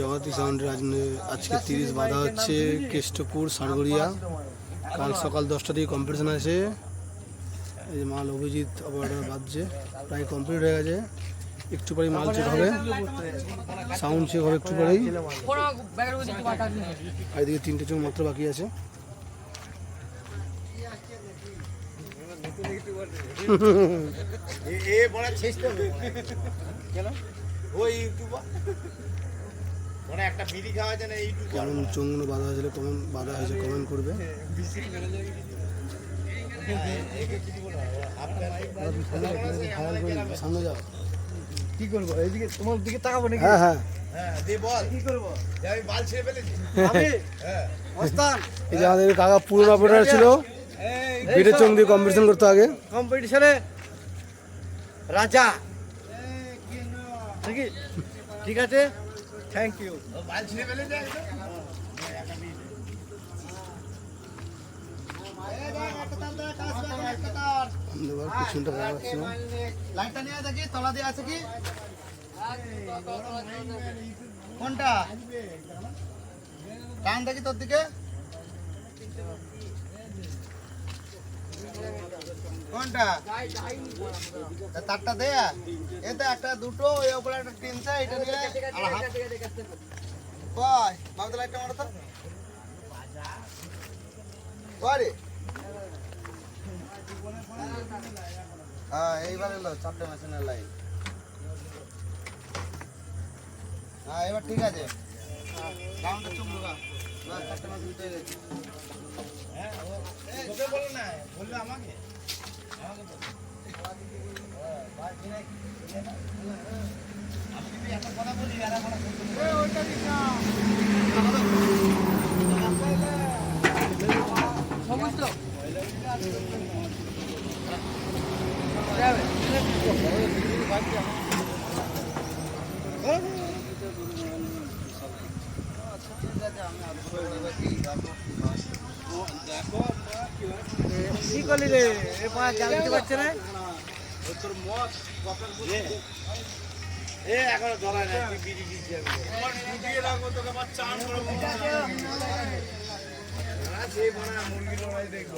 জগতী সাউন্ডের আজ আজকে তিরিশ বাধা হচ্ছে কেষ্টপুর, সারগড়িয়া। কাল সকাল দশটা থেকে কম্পিটিশন আছে। এই মাল অভিজিৎ অপারেটর বাজছে, প্রায় কমপ্লিট হয়ে গেছে। একটু পরেই মাল চেক হবে। সাউন্ড চেক হবে একটু পরেই। এদিকে তিনটে চোখ মাত্র বাকি আছে। এ বড় কেন? ওই ইউটিউবার। কেমন চোঙগুলো বাধা হয়েছিল কেমন বাধা হয়েছে কমেন্ট করবে? সামনে যাও। কি করব? এইদিকে তোমার দিকে তাকাবো নাকি? হ্যাঁ হ্যাঁ। হ্যাঁ বল। কি করব? যে আমি বাল ছেড়ে ফেলেছি। আমি? হ্যাঁ। ওস্তাদ এই যে আমাদের কাকা পুরনো অপারেটর ছিল বিটের চোখ দিয়ে কম্পিটিশন করতো আগে। কম্পিটিশনে রাজা। ঠিক আছে? থ্যাংক ইউ পিছনটা লাইটটা নিয়ে দেখি তলা দিয়ে আছে কি কোনটা? টান দেখি তোর দিকে। কোনটা? তারটা দে। এতে একটা, দুটো ওই উপরে একটা তিনটা এটা নিলে আর হাত কয়? কয় হ্যাঁ এইবার এলো চারটে লাইন হ্যাঁ এবার ঠিক আছে। রাউন্ডে চারটে মেশিন তোকে বলো না, বলল আমাকে। কি করলি রে? এ পা জানতে পারছে না? এ এখনও ধরায় না তুই বিড়ি দিচ্ছি আমি। দেখব।